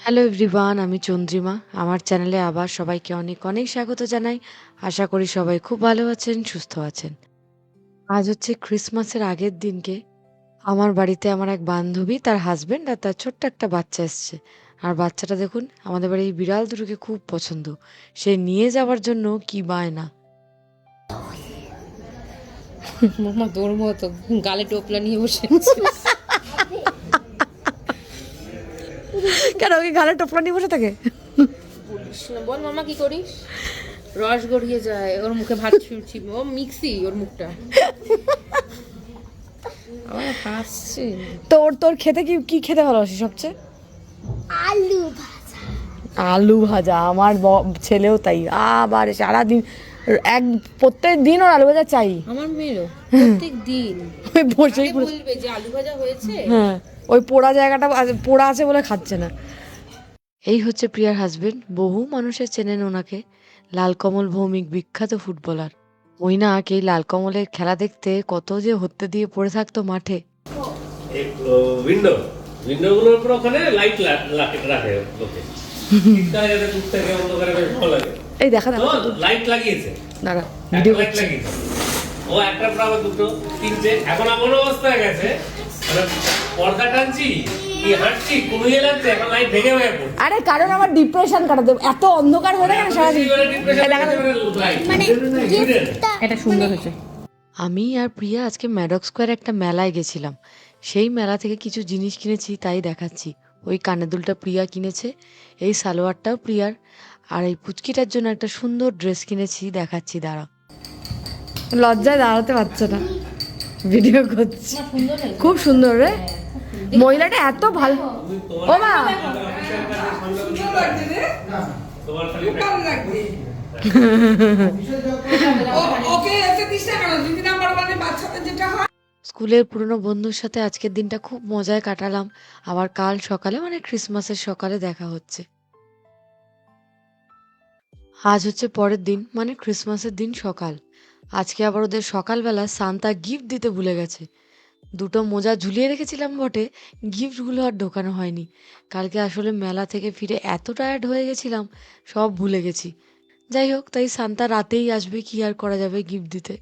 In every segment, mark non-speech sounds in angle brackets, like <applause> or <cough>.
Hello everyone আমি চন্দ্রিমা। আমার চ্যানেলে আবার সবাইকে অনেক অনেক স্বাগত জানাই। আশা করি সবাই খুব ভালো আছেন, সুস্থ আছেন। আজ হচ্ছে ক্রিসমাসের আগের দিনকে। আমার বাড়িতে আমার এক বান্ধবী, তার হাজবেন্ড আর তার ছোট্ট একটা বাচ্চা এসছে। আর বাচ্চাটা দেখুন, আমাদের বাড়ির এই বিড়াল দুটোকে খুব পছন্দ। সে নিয়ে যাওয়ার জন্য কি বায় না <laughs> মামা, তোর মতো গালে টোপলা নিয়ে বসে আছে। কেন ওকে গালে টোপলা নিয়ে বসে থাকে? বলিস না, বল মামা কি করিস? রস গড়িয়ে যায় ওর মুখে ভাত ছুঁড়ছি। ও মিক্সি ওর মুখটা। হাসছে তোর তোর খেতে কি কি খেতে ভালোবাসি সবচেয়ে? আলু ভাজা। আলু ভাজা আমার ব- ছেলেও তাই। আবার সারাদিন এক প্রত্যেক দিন ওর আলু ভাজা চাই। আমার মেয়েরও <laughs> প্রত্যেক দিন। ওই বসেই বলবে যে আলু ভাজা হয়েছে। হ্যাঁ। ওই পোড়া জায়গাটা পোড়া আছে বলে খাচ্ছে না। এই হচ্ছে প্রিয়ার হাজবেন্ড বহু মানুষের চেনেন ওনাকে। লালকমল ভৌমিক বিখ্যাত ফুটবলার। ওই না এই লালকমলের খেলা দেখতে কত যে হত্যে দিয়ে পড়ে থাকতো মাঠে। উইন্ডো উপর ওখানে লাইট রাখে লোকে। এই দেখা তো দেখা লাইট লাগিয়েছে। দাঁড়া ভিডিও লাইট লাগিয়েছে। ও একটা প্রায় দুটো তিনটে এখন এমন অবস্থা হয়ে গেছে পর্দা টানছি আরে কারণ আমার ডিপ্রেশন কাটাতে এত অন্ধকার হয়ে সারাদিন? মানে গিফটটা এটা সুন্দর হয়েছে। আমি আর প্রিয়া আজকে ম্যাডক স্কোয়ার একটা মেলায় গেছিলাম। সেই মেলা থেকে কিছু জিনিস কিনেছি তাই দেখাচ্ছি। ওই কানের দুলটা প্রিয়া কিনেছে এই সালোয়ারটাও প্রিয়ার। আর এই পুচকিটার জন্য একটা সুন্দর ড্রেস কিনেছি দেখাচ্ছি দাঁড়া লজ্জায় দাঁড়াতে পারছে না। ভিডিও করছি। খুব সুন্দর রে? মহিলাটা এত ভালো ও মা! হয়। স্কুলের পুরনো বন্ধুর সাথে আজকের দিনটা খুব মজায় কাটালাম। আবার কাল সকালে মানে ক্রিসমাসের সকালে দেখা হচ্ছে। আজ হচ্ছে পরের দিন মানে ক্রিসমাসের দিন সকাল। আজকে আবার ওদের সকালবেলা সান্তা গিফট দিতে ভুলে গেছে। দুটো মোজা ঝুলিয়ে রেখেছিলাম বটে গিফটগুলো আর ঢোকানো হয়নি। কালকে আসলে মেলা থেকে ফিরে এত টায়ার্ড হয়ে গেছিলাম, সব ভুলে গেছি। যাই হোক, তাই সান্তা রাতেই আসবে, কি আর করা যাবে গিফট দিতে।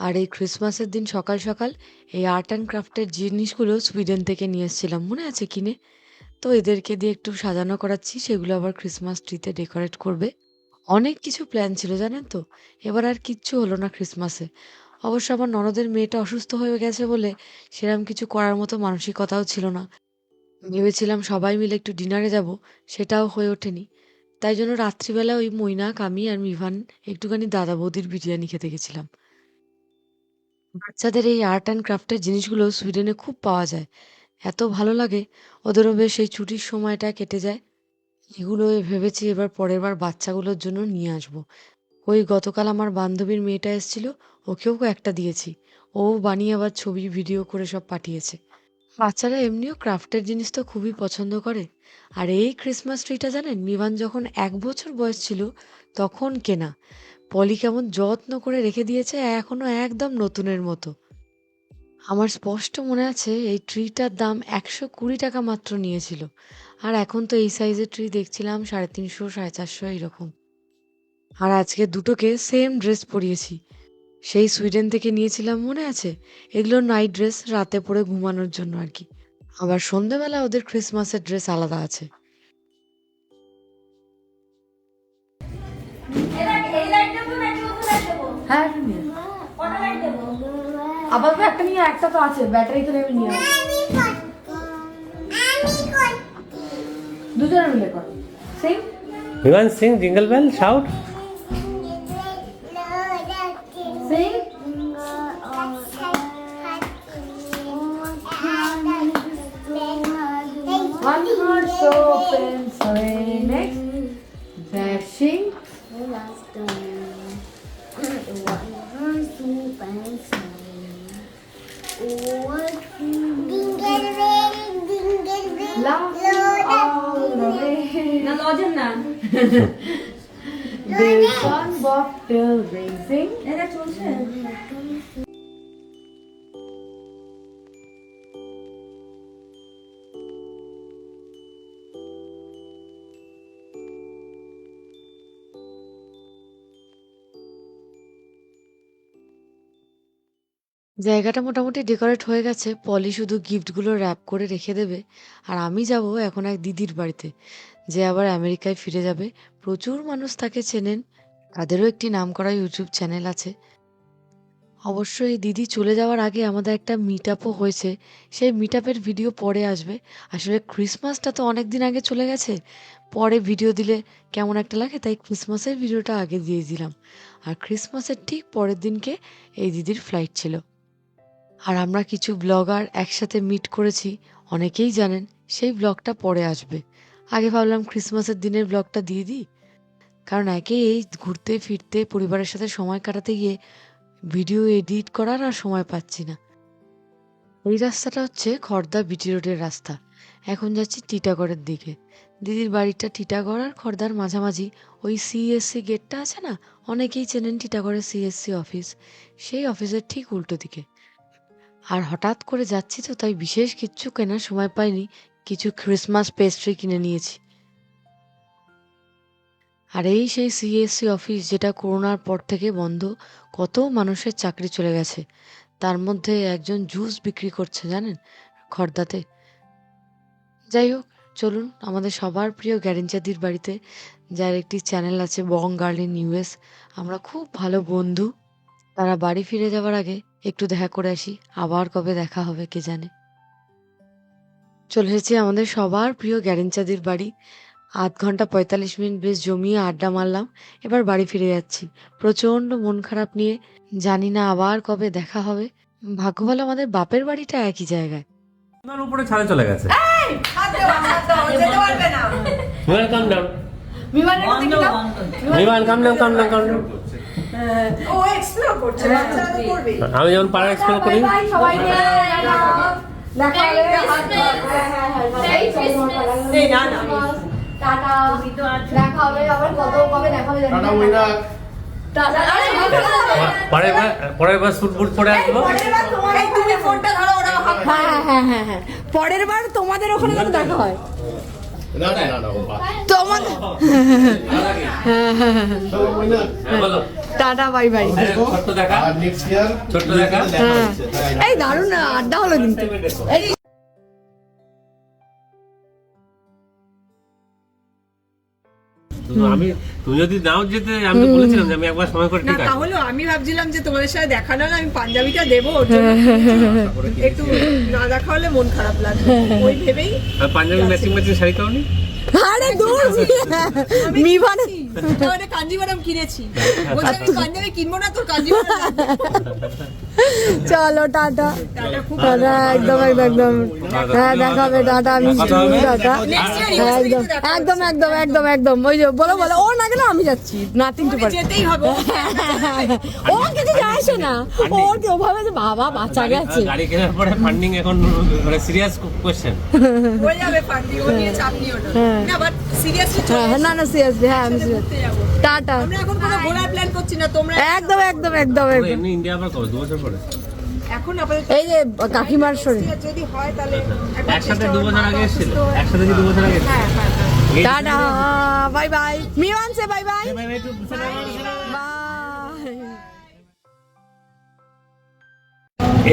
আর এই ক্রিসমাসের দিন সকাল সকাল এই আর্ট অ্যান্ড ক্রাফটের জিনিসগুলো সুইডেন থেকে নিয়ে এসেছিলাম, মনে আছে কিনে? তো এদেরকে দিয়ে একটু সাজানো করাচ্ছি, সেগুলো আবার ক্রিসমাস ট্রিতে ডেকোরেট করবে। অনেক কিছু প্ল্যান ছিল, জানেন তো? এবার আর কিচ্ছু হলো না ক্রিসমাসে অবশ্য আমার ননদের মেয়েটা অসুস্থ হয়ে গেছে বলে সেরকম কিছু করার মতো মানসিকতাও ছিল না। ভেবেছিলাম সবাই মিলে একটু ডিনারে যাব, সেটাও হয়ে ওঠেনি। তাই জন্য রাত্রিবেলা ওই মৈনাক, আমি আর মিভান একটুখানি দাদা বৌদির বিরিয়ানি খেতে গেছিলাম। বাচ্চাদের এই আর্ট অ্যান্ড ক্রাফটের জিনিসগুলো সুইডেনে খুব পাওয়া যায়। এত ভালো লাগে, ওদেরও বেশ এই ছুটির সময়টা কেটে যায়। এগুলো ভেবেছি এবার পরের বার বাচ্চাগুলোর জন্য নিয়ে আসব। ওই গতকাল আমার বান্ধবীর মেয়েটা এসেছিল, ওকেও একটা দিয়েছি। ও বানিয়ে আবার ছবি, ভিডিও করে সব পাঠিয়েছে। বাচ্চারা এমনিও ক্রাফটের জিনিস তো খুবই পছন্দ করে। আর এই ক্রিসমাস ট্রিটা জানেন মিভান যখন এক বছর বয়স ছিল, তখন কেনা। পলি কেমন যত্ন করে রেখে দিয়েছে এখনও একদম নতুনের মতো। আমার স্পষ্ট মনে আছে এই ট্রিটার দাম একশো কুড়ি টাকা মাত্র নিয়েছিল। আর এখন তো এই সাইজের ট্রি দেখছিলাম সাড়ে তিনশো সাড়ে চারশো এরকম। আর আজকে দুটোকে সেম ড্রেস পরিয়েছি। সেই সুইডেন থেকে নিয়েছিলাম মনে আছে? এগুলো নাইট ড্রেস রাতে পরে ঘুমানোর জন্য আর কি। আবার সন্ধেবেলা ওদের ক্রিসমাসের ড্রেস আলাদা আছে। হ্যাঁ আপাতত একটা নিয়ে একটা তো আছে ব্যাটারি তো নেবে নিয়ে দুজনে মিলে কর সেই বিমান সিং জিঙ্গল বেল শাউট সেই জায়গাটা মোটামুটি ডেকোরেট হয়ে গেছে। পলি শুধু গিফটগুলো র্যাপ করে রেখে দেবে। আর আমি যাব এখন এক দিদির বাড়িতে, যে আবার আমেরিকায় ফিরে যাবে। প্রচুর মানুষ তাকে চেনেন। তাদেরও একটি নাম করা ইউটিউব চ্যানেল আছে। অবশ্যই দিদি চলে যাওয়ার আগে আমাদের একটা মিট আপও হয়েছে। সেই মিট আপের ভিডিও পরে আসবে। আসলে ক্রিসমাসটা তো অনেক দিন আগে চলে গেছে। পরে ভিডিও দিলে কেমন একটা লাগে, তাই ক্রিসমাসের ভিডিওটা আগে দিয়ে দিলাম। আর ক্রিসমাসের ঠিক পরের দিনকে এই দিদির ফ্লাইট ছিল। আর আমরা কিছু ব্লগার একসাথে মিট করেছি, অনেকেই জানেন, সেই ব্লগটা পরে আসবে। আগে ভাবলাম ক্রিসমাসের দিনের ব্লগটা দিয়ে দিই। কারণ একে এই ঘুরতে, ফিরতে, পরিবারের সাথে সময় কাটাতে গিয়ে ভিডিও এডিট করার আর সময় পাচ্ছি না। এই রাস্তাটা হচ্ছে খর্দা বিটি রোডের রাস্তা। এখন যাচ্ছি টিটাগড়ের দিকে। দিদির বাড়িটা টিটাগড় আর খর্দার মাঝামাঝি। ওই সিএসসি গেটটা আছে না? অনেকেই চেনেন টিটাগড়ের সিএসসি অফিস সেই অফিসের ঠিক উল্টো দিকে। আর হঠাৎ করে যাচ্ছি তো, তাই বিশেষ কিছু কেনার সময় পাইনি। কিছু ক্রিসমাস পেস্ট্রি কিনে নিয়েছি। আর এই সেই সিএসসি অফিস যেটা করোনার পর থেকে বন্ধ, কত মানুষের চাকরি চলে গেছে। তার মধ্যে একজন জুস বিক্রি করছে, জানেন? খর্দাতে। যাই হোক, চলুন আমাদের সবার প্রিয় গ্যারেঞ্চাদির বাড়িতে। যার একটি চ্যানেল আছে বং গার্লিন ইউএস আমরা খুব ভালো বন্ধু। তারা বাড়ি ফিরে যাওয়ার আগে একটু দেখা করে আসি আবার কবে দেখা হবে কে জানে। চলে এসেছি আমাদের সবার প্রিয় গ্যারেঞ্চাদির বাড়ি। আধ ঘণ্টা পঁয়তাল্লিশ মিনিট বেশ জমিয়ে আড্ডা মারলাম এবার বাড়ি ফিরে যাচ্ছি। প্রচণ্ড মন খারাপ নিয়ে জানি না আবার কবে দেখা হবে। ভাগ্য ভালো আমাদের বাপের বাড়িটা একই জায়গায়। উপরে ছাদে চলে গেছে। বিমান কাম ডাউন বিমান come down come down come down ও এক্সপ্লোর করছে বাচ্চারা তো করবে। আমি যেমন পাড়া এক্সপ্লোর করি এই না না। টাটা। দেখা হবে আবার কত কবে দেখা হবে টাটা আরে পরের বার পরের বার স্যুট বুট পরে আসব? এই তুমি ফোনটা ধরো ওরা হাত হ্যাঁ হ্যাঁ হ্যাঁ হ্যাঁ হ্যাঁ। পরের বার তোমাদের ওখানে দেখা হয়। না না না না হ্যাঁ, টাটা বাই বাই। ছোট্ট দেখা। আর নেক্সট ইয়ার ছোট্ট দেখা। এই দারুণ আড্ডা হলো কিন্তু। আমি তুমি যদি নাও যেতে আমি তো বলেছিলাম যে আমি একবার সময় করে ঠিক আছে তাহলে আমি ভাবছিলাম যে তোমাদের সাথে দেখা না আমি পাঞ্জাবিটা দেবো ওর জন্য একটু না দেখা হলে মন খারাপ লাগবে। ওই ভেবেই আর পাঞ্জাবি ম্যাচিং ম্যাচিং শাড়ি কাউনি আরে দূর মিভান তাহলে কাঞ্জিভারাম কিনেছি। বলছি আমি পাঞ্জাবি কিনবো না তোর কাঞ্জিভারাম চলো টাটা। টাটা একদম একদম একদম। হ্যাঁ দেখা হবে টাটা মিষ্টি টাটা। হ্যাঁ, একদম একদম একদম একদম একদম। ওই যে বলো বলো ও না গেলে আমি যাচ্ছি নাথিং টু পার যেতেই হবে। ও কিছু যায় আসে না। ওর কি ওভাবে যে বাবা বাচ্চা গেছে। গাড়ি কেনার পরে ফান্ডিং এখন মানে সিরিয়াস কোশ্চেন হয়ে যাবে পান্ডি ও নিয়ে চাপ নিও না। না বাট সিরিয়াসলি হ্যাঁ হ্যাঁ, না না সিরিয়াসলি হ্যাঁ আমি serious। ঘুরতে যাব। টাটা। আমরা এখন কোনো ঘোরার প্ল্যান করছি না তোমরা একদম একদম একদম একদম। এমনি ইন্ডিয়া আবার কবে? দু বছর পরে। এখন আপাতত এই যে কাকিমার শরীর। যদি হয় তাহলে একসাথে দু বছর আগে এসেছিল? একসাথে কি দু বছর আগে হ্যাঁ হ্যাঁ হ্যাঁ। Tata bye bye. মিওয়ান সে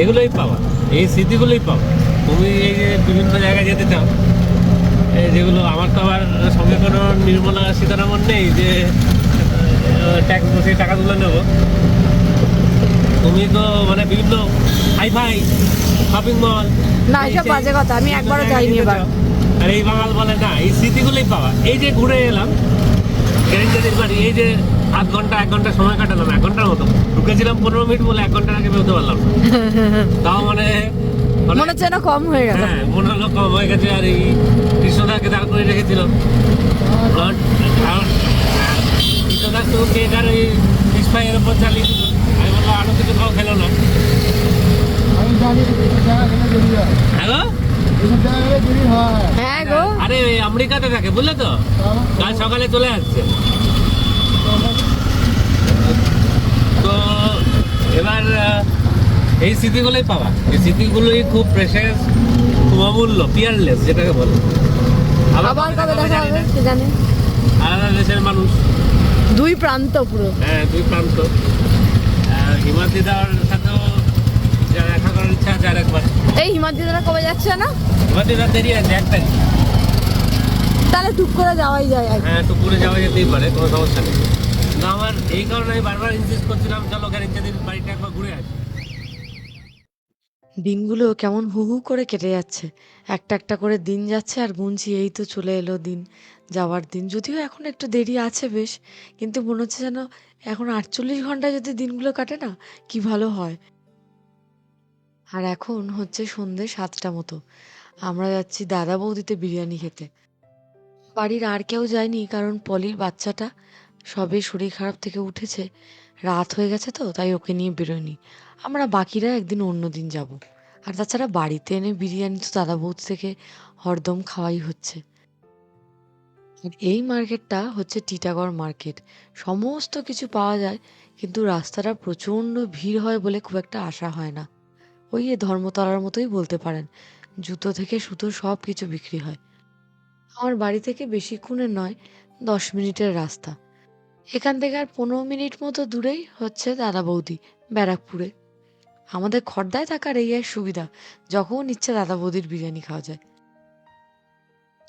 এগুলোই পাওয়া। এই স্মৃতিগুলোই পাওয়া। তুমি এই যে বিভিন্ন জায়গায় যেতে চাও যেগুলো আমার তো আবার সঙ্গে কোনো নির্মলা সীতারামন নেই যে ট্যাক্স বসে টাকাগুলো নেব তুমি তো মানে বিভিন্ন হাই ফাই শপিং মল না, এসব বাজে কথা। আমি একবারও যাইনি এবার। আর এই বাঙাল বলে না এই স্মৃতিগুলোই পাওয়া এই যে ঘুরে এলাম গ্যারেন্টারির বাড়ি এই যে আধ ঘণ্টা এক ঘণ্টা সময় কাটালাম এক ঘণ্টার মতো ঢুকেছিলাম পনেরো মিনিট বলে এক ঘণ্টার আগে বেরোতে পারলাম। <laughs> তাও মানে মানে- মনে হচ্ছে না কম হয়ে গেল। হ্যাঁ মনে হলো কম হয়ে গেছে আর এই কৃষ্ণদাকে দাঁড় করে রেখেছিল আর আর কৃষ্ণদা তো কেক আর ওই ফিস ফ্রাইয়ের উপর চালিয়ে দিল। আমি বললাম আরও কিছু খাও খেলো না। হ্যালো? হ্যাঁ গো। আরে আমেরিকাতে থাকে বুঝলে তো? কাল সকালে চলে আসছে তো এবার আহ, এই স্মৃতিগুলোই পাওয়া। এই স্মৃতিগুলোই খুব প্রেশাস খুব অমূল্য পিয়ারলেস যেটাকে বলে। আবার কবে দেখা হবে? কে জানে? আলাদা দেশের মানুষ। দুই প্রান্ত পুরো। হ্যাঁ দুই প্রান্ত। আহ, হিমাদ্রি দার সাথেও দেখা করার ইচ্ছা আছে আরেকবার এই হিমাদ্রিদারা কবে যাচ্ছে না রাত দেরি আছে এক তারিখ। তাহলে টুক করে যাওয়াই যায়। হ্যাঁ টুকুরে যাওয়া যেতেই পারে কোনো সমস্যা নেই। না আমার এই কারণে আমি বারবার ইনসিস্ট করছিলাম চলো দিন বাড়িটা একবার ঘুরে আসি। দিনগুলো কেমন হু হু করে কেটে যাচ্ছে। একটা একটা করে দিন যাচ্ছে আর গুনছি এই তো চলে এলো দিন। যাওয়ার দিন। যদিও এখন একটু দেরি আছে বেশ, কিন্তু মনে হচ্ছে যেন এখন আটচল্লিশ ঘণ্টা যদি দিনগুলো কাটে না, কি ভালো হয়। আর এখন হচ্ছে সন্ধে সাতটা মতো। আমরা যাচ্ছি দাদা বৌদিতে বিরিয়ানি খেতে। বাড়ির আর কেউ যায়নি কারণ পলির বাচ্চাটা সবে শরীর খারাপ থেকে উঠেছে। রাত হয়ে গেছে তো, তাই ওকে নিয়ে বেরোয়নি। আমরা বাকিরা একদিন অন্য দিন যাব। আর তাছাড়া বাড়িতে এনে বিরিয়ানি তো দাদা বৌদি থেকে হরদম খাওয়াই হচ্ছে। এই মার্কেটটা হচ্ছে টিটাগড় মার্কেট। সমস্ত কিছু পাওয়া যায়, কিন্তু রাস্তাটা প্রচণ্ড ভিড় হয় বলে খুব একটা আশা হয় না। ওই ধর্মতলার মতোই বলতে পারেন, জুতো থেকে সুতো সব কিছু বিক্রি হয়। আমার বাড়ি থেকে বেশিক্ষণের নয়, দশ মিনিটের রাস্তা। এখান থেকে আর পনেরো মিনিট মতো দূরেই হচ্ছে দাদা বৌদি, ব্যারাকপুরে। আমাদের খর্দায় থাকার এই এক সুবিধা, যখন ইচ্ছে দাদা বৌদির বিরিয়ানি খাওয়া যায়।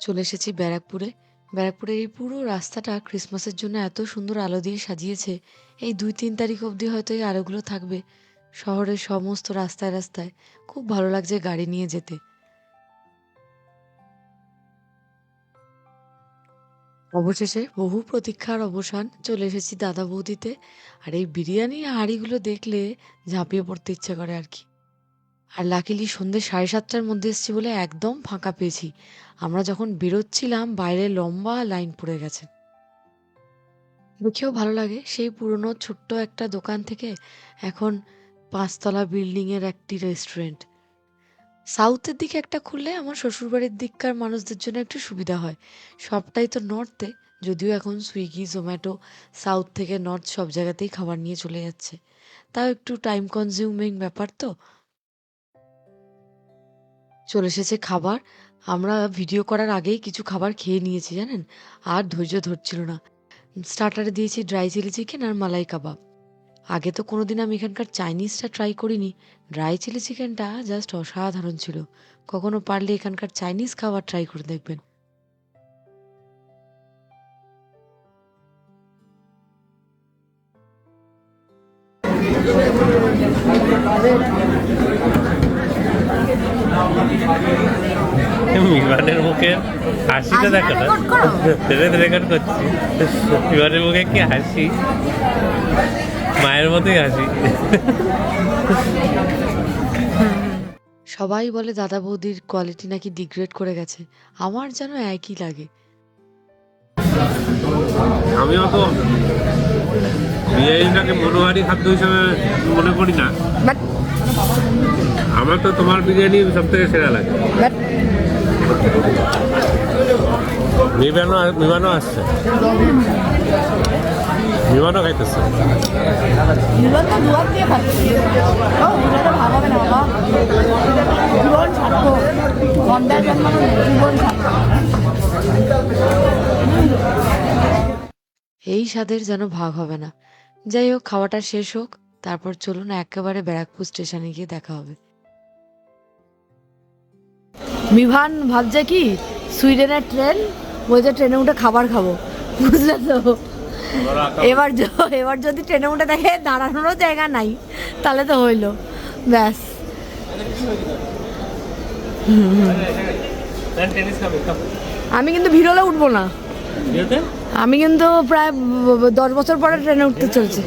চলে এসেছি ব্যারাকপুরে। ব্যারাকপুরে এই পুরো রাস্তাটা ক্রিসমাসের জন্য এত সুন্দর আলো দিয়ে সাজিয়েছে, এই দুই তিন তারিখ অবধি হয়তো এই আলোগুলো থাকবে। শহরের সমস্ত রাস্তায় রাস্তায় খুব ভালো লাগছে গাড়ি নিয়ে যেতে। অবশেষে বহু প্রতীক্ষার অবসান চলে এসেছি দাদা বৌদিতে, আর এই বিরিয়ানি হাঁড়িগুলো দেখলে ঝাঁপিয়ে পড়তে ইচ্ছে করে আর কি। আর লাকিলি সন্ধ্যে সাড়ে সাতটার মধ্যে এসেছি বলে একদম ফাঁকা পেয়েছি। আমরা যখন বেরোচ্ছিলাম, বাইরে লম্বা লাইন পড়ে গেছে। দেখেও ভালো লাগে সেই পুরনো ছোট্ট একটা দোকান থেকে এখন পাঁচতলা বিল্ডিংয়ের একটি রেস্টুরেন্ট সাউথের দিকে একটা খুললে আমার শ্বশুরবাড়ির দিককার মানুষদের জন্য একটু সুবিধা হয়। সবটাই তো নর্থে, যদিও এখন সুইগি, জোম্যাটো সাউথ থেকে নর্থ সব জায়গাতেই খাবার নিয়ে চলে যাচ্ছে। তাও একটু টাইম কনজিউমিং ব্যাপার তো। চলে এসেছে খাবার। আমরা ভিডিও করার আগেই কিছু খাবার খেয়ে নিয়েছি, জানেন? আর ধৈর্য ধরছিল না। স্টার্টারে দিয়েছি ড্রাই চিলি চিকেন আর মালাই কাবাব। আগে তো কোনোদিন আমি এখানকার চাইনিজটা ট্রাই করিনি। ড্রাই চিলি চিকেনটা জাস্ট অসাধারণ ছিল। কখনো পারলে এখানকার চাইনিজ খাবার ট্রাই করে দেখবেন। বিমানের মুখে হাসিটা দেখো না? রেকর্ড করছি। বিমানের মুখে কি হাসি? মায়ের মতোই হাসি। সবাই বলে দাদা বৌদির কোয়ালিটি নাকি ডিগ্রেড করে গেছে। আমার যেন একই লাগে। আমি অত বিরিয়ানিটাকে মনোহারি খাদ্য হিসেবে মনে করি না। আমার তো তোমার বিরিয়ানি সব থেকে সেরা লাগে। বিমানও বিমানও আসছে। বিমানও খাইতেছে। জীবন তো দুয়ার দিয়ে খাচ্ছি। ও জীবনটা ভালো হবে না বাবা। জীবন ছাড়বো। গন্ডার জন্ম জীবন এই স্বাদের যেন ভাগ হবে না। যাই হোক খাওয়াটা শেষ হোক। তারপর চলুন একেবারে ব্যারাকপুর স্টেশনে গিয়ে দেখা হবে। বিভান ভাবছে কি সুইডেনের ট্রেন? বলছে ট্রেনে উঠে খাবার খাব। বুঝলে তো? এবার এবার যদি ট্রেনে উঠে দেখে দাঁড়ানোরও জায়গা নাই, তাহলে তো হইল। ব্যাস। আমি কিন্তু ভিড়লে উঠবো না। আমি কিন্তু প্রায় দশ বছর পরে ট্রেনে উঠতে চলছে।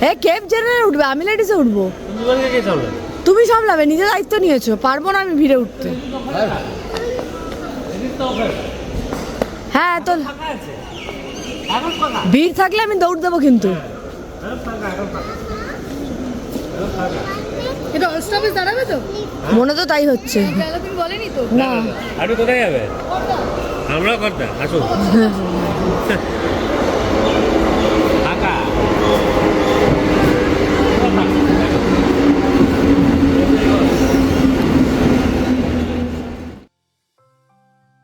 এ, কেপ জেনারেল উঠবে? আমি লেডিসে উঠবো। তুমি সামলাবে, নিজে দায়িত্ব নিয়েছো। পারব না আমি ভিড়ে উঠতে। হ্যাঁ তো ভিড় থাকলে আমি দৌড় দেবো কিন্তু। এটা স্টপেজ দাঁড়াবে তো? মনে তো তাই হচ্ছে। তুমি বলেনি তো? না। আপনি কোথায় যাবে? আমরা করতে আসুন ফাঁকা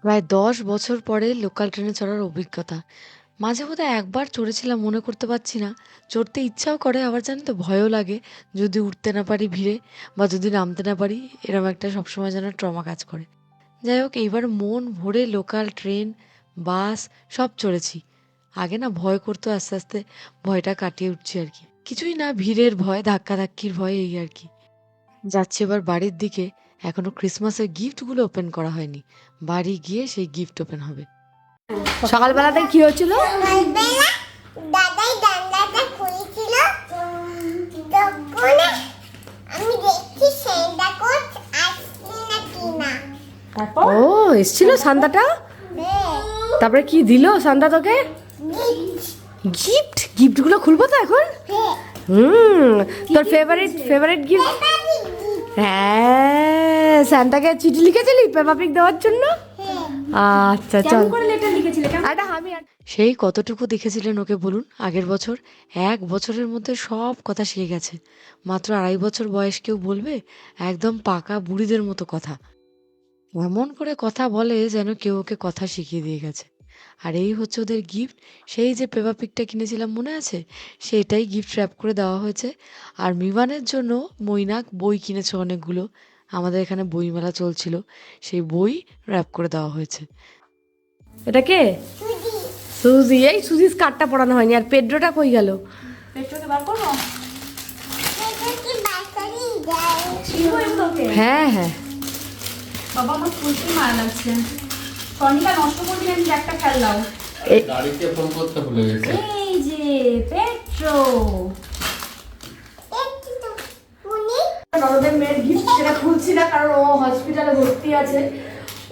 প্রায় দশ বছর পরে লোকাল ট্রেনে চড়ার অভিজ্ঞতা। মাঝে বোধহয় একবার চড়েছিলাম, মনে করতে পারছি না। চড়তে ইচ্ছাও করে, আবার জানি তো, ভয়ও লাগে। যদি উঠতে না পারি ভিড়ে, বা যদি নামতে না পারি এরকম একটা সবসময় যেন ট্রমা কাজ করে। যাই হোক, এইবার মন ভরে লোকাল ট্রেন, বাস, সব চড়েছি। আগে না ভয় করতো, আস্তে আস্তে ভয়টা কাটিয়ে উঠছি আর কি। কিছুই না, ভিড়ের ভয়, ধাক্কাধাক্কির ভয়, এই আর কি। যাচ্ছি এবার বাড়ির দিকে। এখনও ক্রিসমাসের গিফটগুলো ওপেন করা হয়নি। বাড়ি গিয়ে সেই গিফট ওপেন হবে। সকালবেলাতে কি হচ্ছিল ও এসছিল সান্তাটা? হ্যাঁ, তারপরে কি দিল সান্তা তোকে? গিফট গিফটগুলো খুলবো তো এখন? হ্যাঁ, হুম তোর ফেভারিট ফেভারিট গিফট হ্যাঁ সান্তাকে চিঠি লিখেছিলি? পেপাপিক দেওয়ার জন্য? হ্যাঁ। আচ্ছা চল। সেই কতটুকু দেখেছিলেন ওকে বলুন? আগের বছর? এক বছরের মধ্যে সব কথা শিখে গেছে। মাত্র আড়াই বছর বয়স কেউ বলবে? একদম পাকা বুড়িদের মতো কথা। এমন করে কথা বলে যেন কেউ ওকে কথা শিখিয়ে দিয়ে গেছে। আর এই হচ্ছে ওদের গিফট সেই যে পেপা পিকটা কিনেছিলাম মনে আছে? সেটাই গিফট র্যাপ করে দেওয়া হয়েছে। আর মিমানের জন্য মৈনাক বই কিনেছে অনেকগুলো। আমাদের এখানে বইমেলা চলছিল। সেই বই র্যাপ করে দেওয়া হয়েছে। এটা কে? সুজি। এই সুজি স্কার্টটা পরানো হয়নি আর পেড্রোটা কই গেল? হ্যাঁ হ্যাঁ। বাবা আমার মারা লাগছে কনিকা নষ্ট করবি আমি একটা খেললাম গাড়িতে ফোন করতে ভুলে গেছে। এই যে পেট্রো মেয়ের গিফট সেটা খুলছি না কারণ ও হসপিটালে ভর্তি আছে।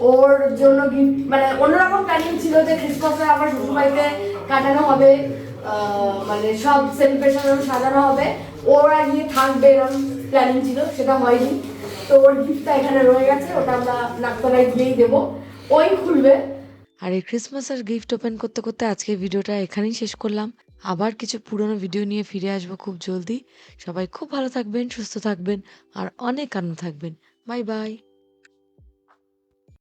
ওর জন্য গিফট মানে অন্যরকম প্ল্যানিং ছিল যে ক্রিসমাসে আমার শ্বশুরবাড়িতে কাটানো হবে মানে সব সেলিব্রেশন সাজানো হবে। ওরা গিয়ে থাকবে এরকম প্ল্যানিং ছিল, সেটা হয়নি। তো ওর গিফটটা এখানে রয়ে গেছে, ওটা আমরা নাকতলায় গিয়েই দেবো। ওই খুলবে। আর এই ক্রিসমাসের গিফট ওপেন করতে করতে আজকের ভিডিওটা এখানেই শেষ করলাম। আবার কিছু পুরনো ভিডিও নিয়ে ফিরে আসব খুব জলদি। সবাই খুব ভালো থাকবেন, সুস্থ থাকবেন, আর অনেক আনন্দ থাকবেন। Bye bye